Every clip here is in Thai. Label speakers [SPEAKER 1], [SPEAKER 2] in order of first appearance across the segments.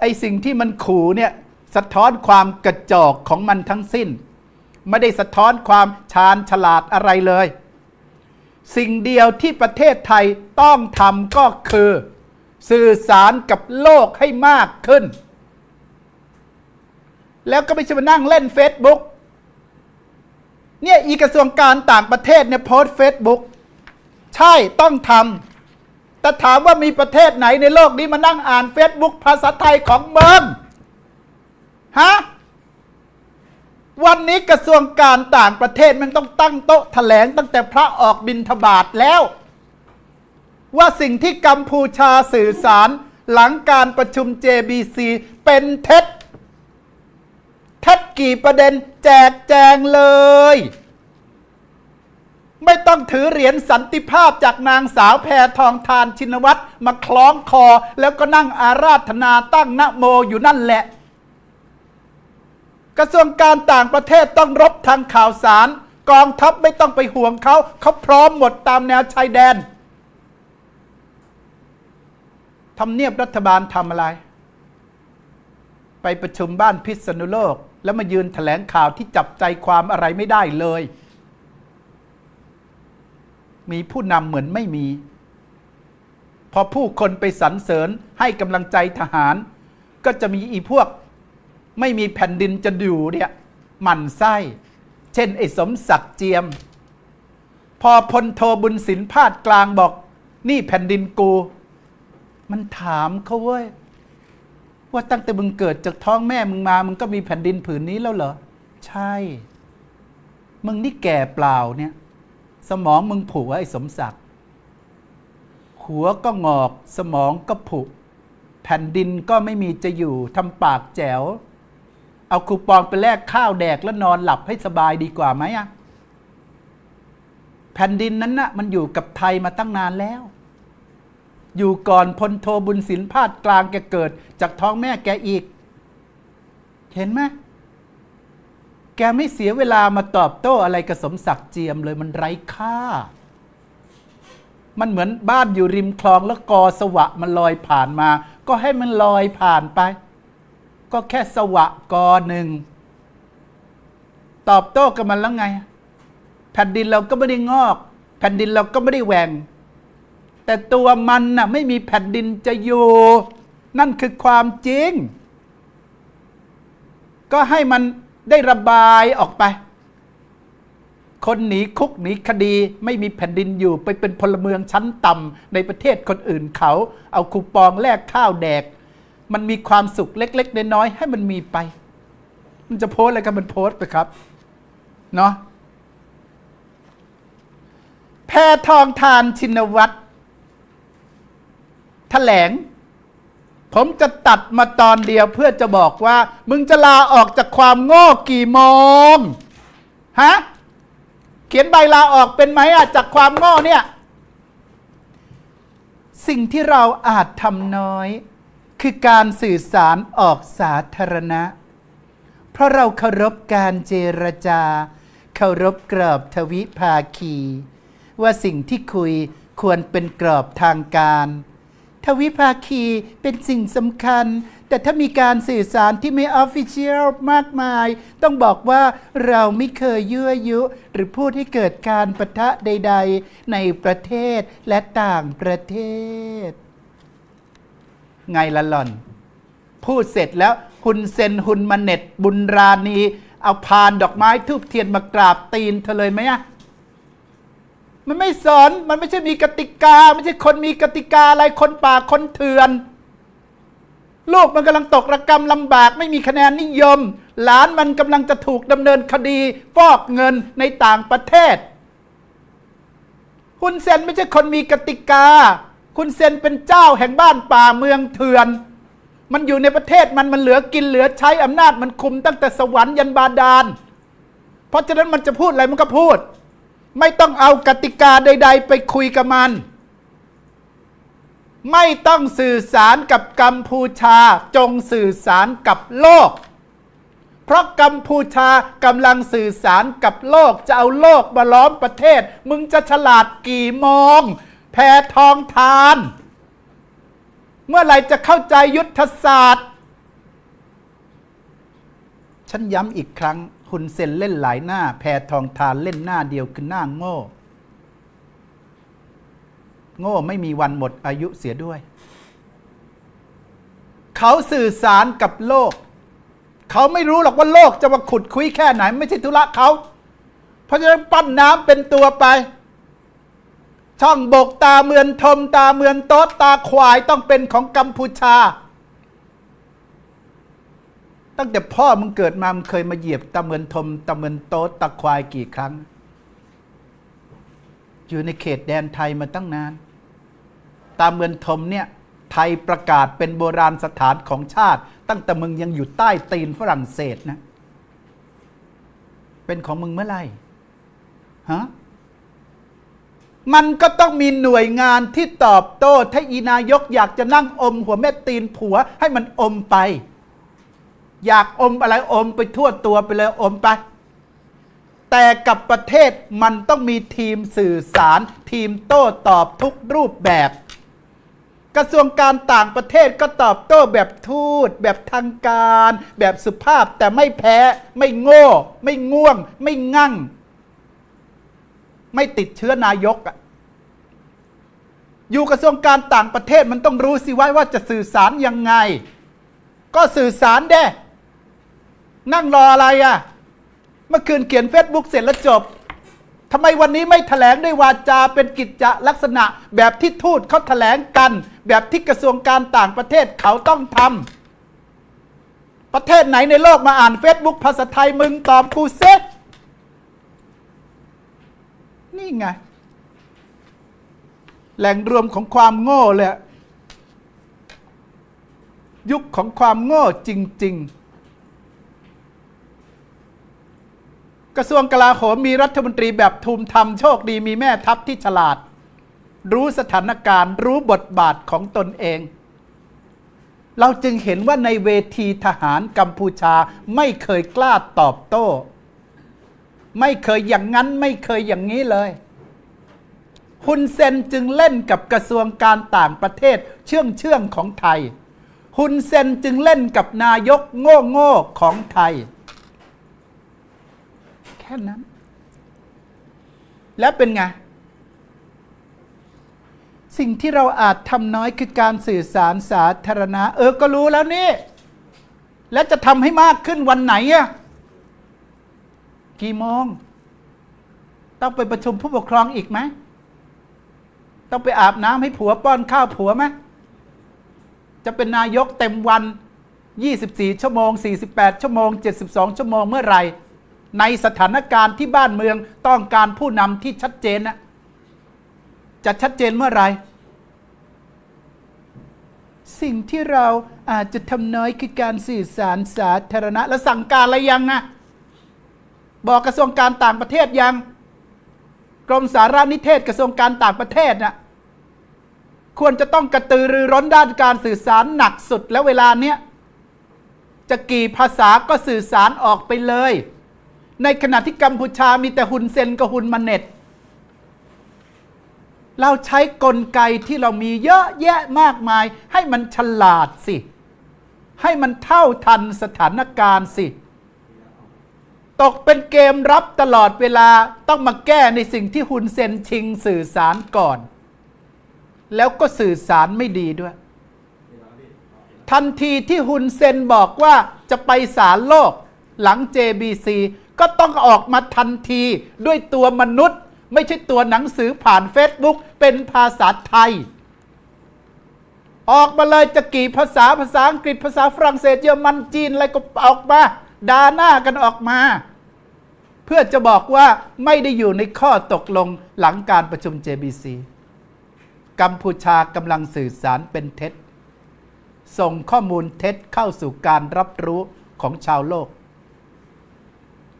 [SPEAKER 1] ไอสิ่งที่มันขู่เนี่ยสะท้อนความกระจอกของมันทั้งสิ้น ไม่ได้สะท้อนความชาญฉลาดอะไรเลย สิ่งเดียวที่ประเทศไทยต้องทำก็คือ สื่อสารกับโลกให้มากขึ้น แล้วก็ไม่ใช่มานั่งเล่น Facebook เนี่ยอีกระทรวงการต่างประเทศเนี่ยโพสเฟซบุ๊กใช่ต้องทำ แต่ถามว่ามีประเทศไหนในโลกนี้มานั่งอ่าน Facebook ภาษาไทยของเมืองฮะวันนี้กระทรวงการต่างประเทศมันต้องตั้งโต๊ะแถลงตั้งแต่พระออกบินทบาทแล้ว ว่าสิ่งที่กัมพูชาสื่อสารหลังการประชุม JBC เป็นเท็จเท็จกี่ประเด็นแจกแจงเลย ไม่ต้องถือเหรียญสันติภาพจากนางสาวแพทองทานชินวัตรมาคล้องคอ แล้วก็นั่งอาราธนาตั้งนะโมอยู่นั่นแหละ กระทรวงการต่างประเทศต้องรบทางข่าวสาร กองทัพไม่ต้องไปห่วงเขา เขาพร้อมหมดตามแนวชายแดนทำเนียบรัฐบาลทำอะไร ไปประชุมบ้านพิษณุโลก แล้วมายืนแถลงข่าวที่จับใจความอะไรไม่ได้เลย มีผู้นำเหมือนไม่มี พอผู้คนไปสรรเสริญให้กำลังใจทหาร ก็จะมีอีพวกไม่มีแผ่นดินจะอยู่เนี่ยหมั่นไส้ เช่นไอ้สมศักดิ์เจียม พอพลโทบุญสินพาดกลางบอก นี่แผ่นดินกู มันถามเขาเว้ยว่าตั้งแต่มึงเกิดจากท้องแม่มึงมา มึงก็มีแผ่นดินผืนนี้แล้วเหรอ ใช่ มึงนี่แก่เปล่าเนี่ย สมองมึงผุไอ้สมศักดิ์หัวก็งอก สมองก็ผุ แผ่นดินก็ไม่มีจะอยู่ทำปากแจ๋ว เอาคูปองไปแลกข้าวแดกแล้วนอนหลับให้สบายดีกว่าไหมอะแผ่นดินนั้นนะ่ะมันอยู่กับไทยมาตั้งนานแล้ว อยู่ก่อนพลโทบุญสินพาดกลางแกเกิดจากท้องแม่แกอีก เห็นไหม แกไม่เสียเวลามาตอบโต้อะไรกับสมศักดิ์เจียมเลยมันไร้ค่า มันเหมือนบ้านอยู่ริมคลองแล้วกอสวะมันลอยผ่านมา ก็ให้มันลอยผ่านไป ก็แค่สวะกอหนึ่งตอบโต้กับมันแล้วไง แผ่นดินเราก็ไม่ได้งอก แผ่นดินเราก็ไม่ได้แหวงแต่ตัวมันน่ะไม่มีแผ่นดินจะอยู่ นั่นคือความจริง ก็ให้มัน ได้ระบายออกไป คนหนีคุกหนีคดีไม่มีแผ่นดินอยู่ไปเป็นพลเมืองชั้นต่ำในประเทศคนอื่นเขา เอาคูปองแลกข้าวแดก มันมีความสุขเล็กๆน้อยๆให้มันมีไป มันจะโพสอะไรกันมันโพสไปครับเนาะแพทองทานชินวัตรแถลง ผมจะตัดมาตอนเดียวเพื่อจะบอกว่า มึงจะลาออกจากความโง่กี่โมงฮะเขียนใบลาออกเป็นไหมอะจากความโง่เนี่ย สิ่งที่เราอาจทำน้อย คือการสื่อสารออกสาธารณะ เพราะเราเคารพการเจรจา เคารพกรอบทวิภาคี ว่าสิ่งที่คุยควรเป็นกรอบทางการ ทวิภาคีเป็นสิ่งสำคัญ แต่ถ้ามีการสื่อสารที่ไม่ออฟฟิเชียลมากมาย ต้องบอกว่าเราไม่เคยยั่วยุ หรือพูดให้เกิดการปะทะใด ๆ ในประเทศและต่างประเทศ ไงละหล่อน พูดเสร็จแล้วหุนเซนหุนมาเน็ตบุญราณี เอาพานดอกไม้ทูบเทียนมากราบตีนเธอเลยไหมอะ มันไม่สอนมันไม่ใช่มีกติกา ไม่ใช่คนมีกติกาอะไรคนป่าคนเถื่อนลูกมันกำลังตกระกรรมลำบาก ไม่มีคะแนนนิยม หลานมันกำลังจะถูกดำเนินคดีฟอกเงินในต่างประเทศคุณเซนไม่ใช่คนมีกติกา คุณเซนเป็นเจ้าแห่งบ้านป่าเมืองเถื่อน มันอยู่ในประเทศมันมันเหลือกินเหลือใช้อำนาจมันคุมตั้งแต่สวรรค์ยันบาดาล เพราะฉะนั้นมันจะพูดอะไรมันก็พูด ไม่ต้องเอากติกาใด ๆ ไปคุยกับมัน ไม่ต้องสื่อสารกับกัมพูชาจงสื่อสารกับโลก เพราะกัมพูชากำลังสื่อสารกับโลก จะเอาโลกมาล้อมประเทศ มึงจะฉลาดกี่โมงแพทองทาน เมื่อไหร่จะเข้าใจยุทธศาสตร์ ฉันย้ำอีกครั้ง หุนเซนเล่นหลายหน้า แพทองทานเล่นหน้าเดียวคือหน้าโง่ โง่ไม่มีวันหมดอายุเสียด้วย เขาสื่อสารกับโลก เขาไม่รู้หรอกว่าโลกจะมาขุดคุยแค่ไหน ไม่ใช่ธุระเขา เพราะฉะนั้นปั้นน้ำเป็นตัวไป ช่องบกตาเมือนทมตาเมือนโต๊ดตาควายต้องเป็นของกัมพูชา ตั้งแต่พ่อมึงเกิดมามึงเคยมาเหยียบตาเมือนทมตาเมือนโต๊ดตาควายกี่ครั้ง อยู่ในเขตแดนไทยมาตั้งนานตาเมือนทมเนี่ยไทยประกาศเป็นโบราณสถานของชาติ ตั้งแต่มึงยังอยู่ใต้ตีนฝรั่งเศสนะ เป็นของมึงเมื่อไหร่ฮะมันก็ต้องมีหน่วยงานที่ตอบโต้ถ้าอีนายกอยากจะนั่งอมหัวแม่ตีนผัวให้มันอมไป อยากอมอะไรอมไปทั่วตัวไปเลยอมไป แต่กับประเทศมันต้องมีทีมสื่อสาร ทีมโต้ตอบทุกรูปแบบ กระทรวงการต่างประเทศก็ตอบโต้แบบทูต แบบทางการ แบบสุภาพแต่ไม่แพ้ ไม่โง่ ไม่ง่วง ไม่งั่ง ไม่ติดเชื้อนายกอะอยู่กระทรวงการต่างประเทศมันต้องรู้สิว่าว่าจะสื่อสารยังไง ก็สื่อสารเด้ นั่งรออะไรอะเมื่อคืนเขียนเฟซบุ๊กเสร็จแล้วจบทำไมวันนี้ไม่ถแถลงด้วยวาจาเป็นกิจจลักษณะ แบบที่ทูตเขาถแถลงกัน แบบที่กระทรวงการต่างประเทศเขาต้องทำประเทศไหนในโลกมาอ่านเฟซบุ๊กภาษาไทยมึงตอบกูเซ็นี่ไง แหล่งรวมของความโง่เลยยุคของความโง่จริง ๆ กระทรวงกลาโหมมีรัฐมนตรีแบบทุมทำโชคดีมีแม่ทัพที่ฉลาด รู้สถานการณ์รู้บทบาทของตนเอง เราจึงเห็นว่าในเวทีทหารกัมพูชาไม่เคยกล้าตอบโต้ ไม่เคยอย่างนั้นไม่เคยอย่างนี้เลยฮุนเซนจึงเล่นกับกระทรวงการต่างประเทศเชื่องเชื่องของไทยฮุนเซนจึงเล่นกับนายกโง่โง่ของไทย ค่นั้น แล้วเป็นไง สิ่งที่เราอาจทำน้อยคือการสื่อสารสาธารณะ เออ ก็รู้แล้วนี่ แล้วจะทำให้มากขึ้นวันไหนอะกี่โมง ต้องไปประชุมผู้ปกครองอีกไหม ต้องไปอาบน้ำให้ผัวป้อนข้าวผัวไหมจะเป็นนายกเต็มวัน 24 ชั่วโมง 48 ชั่วโมง 72 ชั่วโมงเมื่อไหร่ ในสถานการณ์ที่บ้านเมืองต้องการผู้นำที่ชัดเจนนะจะชัดเจนเมื่อไหร่สิ่งที่เราอาจจะทำน้อยคือการสื่อสารสาธารณะ และสั่งการอะไรยังอะบอกกระทรวงการต่างประเทศยัง กรมสารานิเทศกระทรวงการต่างประเทศน่ะควรจะต้องกระตือรือร้นด้านการสื่อสารหนักสุดแล้วเวลาเนี้ยจะกี่ภาษาก็สื่อสารออกไปเลย ในขณะที่กัมพูชามีแต่หุนเซนกับหุนมันเน็ต เราใช้กลไกที่เรามีเยอะแยะมากมาย ให้มันฉลาดสิ ให้มันเท่าทันสถานการณ์สิ ตกเป็นเกมรับตลอดเวลาต้องมาแก้ในสิ่งที่ฮุนเซนชิงสื่อสารก่อน แล้วก็สื่อสารไม่ดีด้วย ทันทีที่ฮุนเซนบอกว่าจะไปศาลโลกหลัง JBC ก็ต้องออกมาทันทีด้วยตัวมนุษย์ ไม่ใช่ตัวหนังสือผ่าน Facebook เป็นภาษาไทย ออกมาเลยจะกี่ภาษาภาษาอังกฤษภาษาฝรั่งเศสเยอรมันจีนอะไรก็ออกมาด่าหน้ากันออกมา เพื่อจะบอกว่าไม่ได้อยู่ในข้อตกลงหลังการประชุม JBC กัมพูชากำลังสื่อสารเป็นเท็จ ส่งข้อมูลเท็จเข้าสู่การรับรู้ของชาวโลก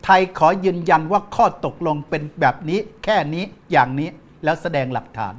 [SPEAKER 1] ทยขอยืนยันว่าข้อตกลงเป็นแบบนี้แค่นี้อย่างนี้แล้วแสดงหลักฐาน